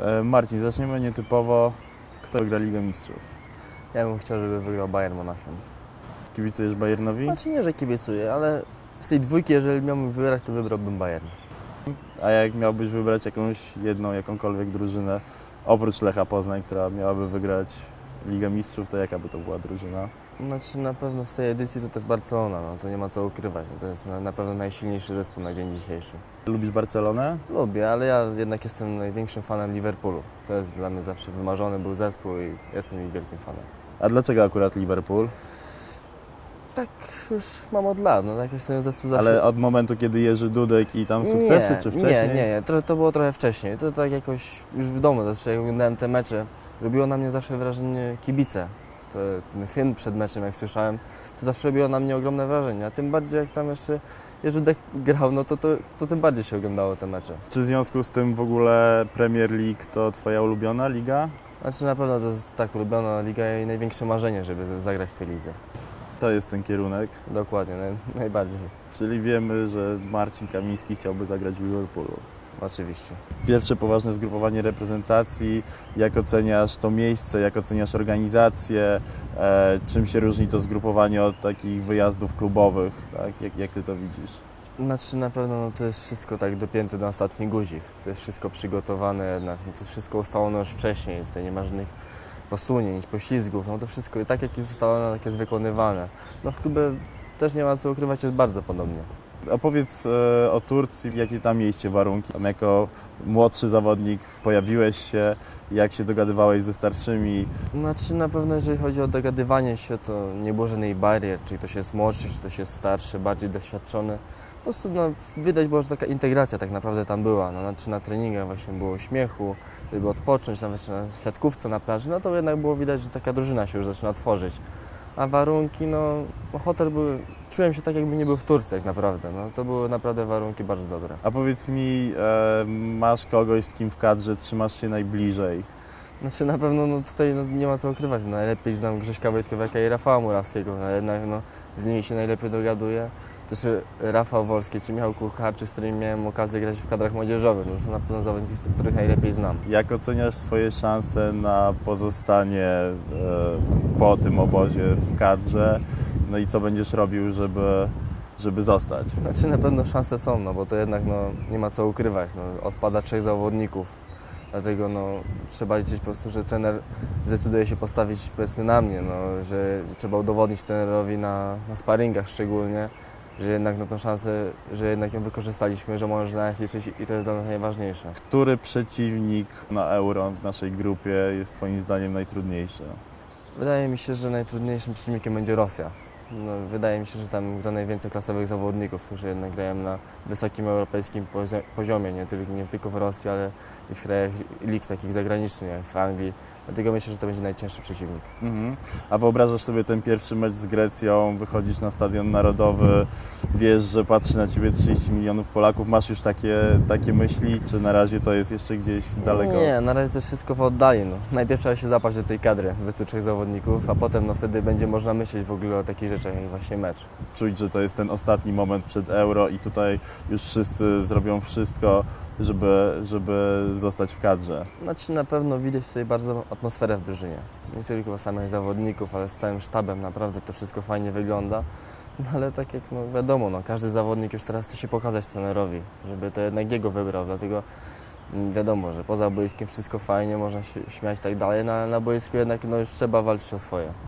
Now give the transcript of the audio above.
E, Marcin, zaczniemy nietypowo. Kto wygra Ligę Mistrzów? Ja bym chciał, żeby wygrał Bayern Monachium. Kibicujesz Bayernowi? Znaczy nie, że kibicuję, ale z tej dwójki, jeżeli miałbym wybrać, to wybrałbym Bayern. A jak miałbyś wybrać jakąś jedną, jakąkolwiek drużynę, oprócz Lecha Poznań, która miałaby wygrać Ligę Mistrzów, to jaka by to była drużyna? Znaczy na pewno w tej edycji to też Barcelona, no to nie ma co ukrywać. No, to jest na, na pewno najsilniejszy zespół na dzień dzisiejszy. Lubisz Barcelonę? Lubię, ale ja jednak jestem największym fanem Liverpoolu. To jest dla mnie zawsze wymarzony był zespół i jestem ich wielkim fanem. A dlaczego akurat Liverpool? Tak już mam od lat, no jakoś ten zespół zawsze... Ale od momentu, kiedy Jerzy Dudek i tam sukcesy, nie, czy wcześniej? Nie, nie, nie. To, to było trochę wcześniej. To tak jakoś już w domu, zawsze jak oglądałem te mecze, robiło na mnie zawsze wrażenie kibice. To, ten hymn przed meczem, jak słyszałem, to zawsze robiło na mnie ogromne wrażenie. A tym bardziej jak tam jeszcze Jerzudek grał, no to, to, to tym bardziej się oglądało te mecze. Czy w związku z tym w ogóle Premier League to twoja ulubiona liga? Znaczy na pewno to jest tak ulubiona liga i największe marzenie, żeby zagrać w tej lidze. To jest ten kierunek. Dokładnie, naj, najbardziej. Czyli wiemy, że Marcin Kamiński chciałby zagrać w Liverpoolu. Oczywiście. Pierwsze poważne zgrupowanie reprezentacji. Jak oceniasz to miejsce, jak oceniasz organizację? E, czym się różni to zgrupowanie od takich wyjazdów klubowych? Tak? Jak, jak ty to widzisz? Znaczy na pewno no, to jest wszystko tak dopięte na ostatni guzik. To jest wszystko przygotowane jednak. No, to wszystko ustalono już wcześniej. Tutaj nie ma żadnych posunięć, poślizgów. No to wszystko tak jak już ustalone, tak jest wykonywane. No w klubie też nie ma co ukrywać, jest bardzo podobnie. Opowiedz e, o Turcji, jakie tam mieliście warunki. Tam jako młodszy zawodnik pojawiłeś się, jak się dogadywałeś ze starszymi. Znaczy na pewno jeżeli chodzi o dogadywanie się, to nie było żadnej barier, czy ktoś jest młodszy, czy ktoś jest starszy, bardziej doświadczony. Po prostu no, widać było, że taka integracja tak naprawdę tam była. No, znaczy na treningach właśnie było śmiechu, żeby odpocząć, nawet na siatkówce na plaży, no to jednak było widać, że taka drużyna się już zaczyna tworzyć. A warunki, no, no hotel był, czułem się tak jakby nie był w Turcji tak naprawdę. No, to były naprawdę warunki bardzo dobre. A powiedz mi, e, masz kogoś, z kim w kadrze trzymasz się najbliżej? Znaczy na pewno no, tutaj no, nie ma co ukrywać. Najlepiej znam Grześka Wojtkowiaka i Rafała Murawskiego, no, jednak no, z nimi się najlepiej dogaduję. Czy Rafał Wolski, czy Michał Kucharczyk, z którymi miałem okazję grać w kadrach młodzieżowych. No, to są na pewno zawodnicy, których najlepiej znam. Jak oceniasz swoje szanse na pozostanie e, po tym obozie w kadrze? No i co będziesz robił, żeby, żeby zostać? Znaczy na pewno szanse są, no bo to jednak no, nie ma co ukrywać. No, odpada trzech zawodników. Dlatego no, trzeba liczyć po prostu, że trener zdecyduje się postawić powiedzmy na mnie, no, że trzeba udowodnić trenerowi na, na sparingach szczególnie, że jednak na tą szansę, że jednak ją wykorzystaliśmy, że może na nas liczyć i to jest dla nas najważniejsze. Który przeciwnik na euro w naszej grupie jest Twoim zdaniem najtrudniejszy? Wydaje mi się, że najtrudniejszym przeciwnikiem będzie Rosja. No, wydaje mi się, że tam gra najwięcej klasowych zawodników, którzy jednak grają na wysokim europejskim pozio- poziomie, nie tylko, nie tylko w Rosji, ale i w krajach lig takich zagranicznych, jak w Anglii. Dlatego myślę, że to będzie najcięższy przeciwnik. Mhm. A wyobrażasz sobie ten pierwszy mecz z Grecją, wychodzisz na stadion narodowy, wiesz, że patrzy na Ciebie 30 milionów Polaków, masz już takie, takie myśli, czy na razie to jest jeszcze gdzieś daleko? Nie, na razie to jest wszystko w oddali. No. Najpierw trzeba się zapaść do tej kadry 23 zawodników, a potem no, wtedy będzie można myśleć w ogóle o takich jak właśnie mecz. Czuć, że to jest ten ostatni moment przed euro i tutaj już wszyscy zrobią wszystko, żeby, żeby zostać w kadrze. Znaczy na pewno widać tutaj bardzo atmosferę w drużynie. Nie tylko samych zawodników, ale z całym sztabem naprawdę to wszystko fajnie wygląda. No ale tak jak no, wiadomo, no, każdy zawodnik już teraz chce się pokazać trenerowi, żeby to jednak jego wybrał, dlatego mm, wiadomo, że poza boiskiem wszystko fajnie, można się śmiać i tak dalej, no, ale na boisku jednak no, już trzeba walczyć o swoje.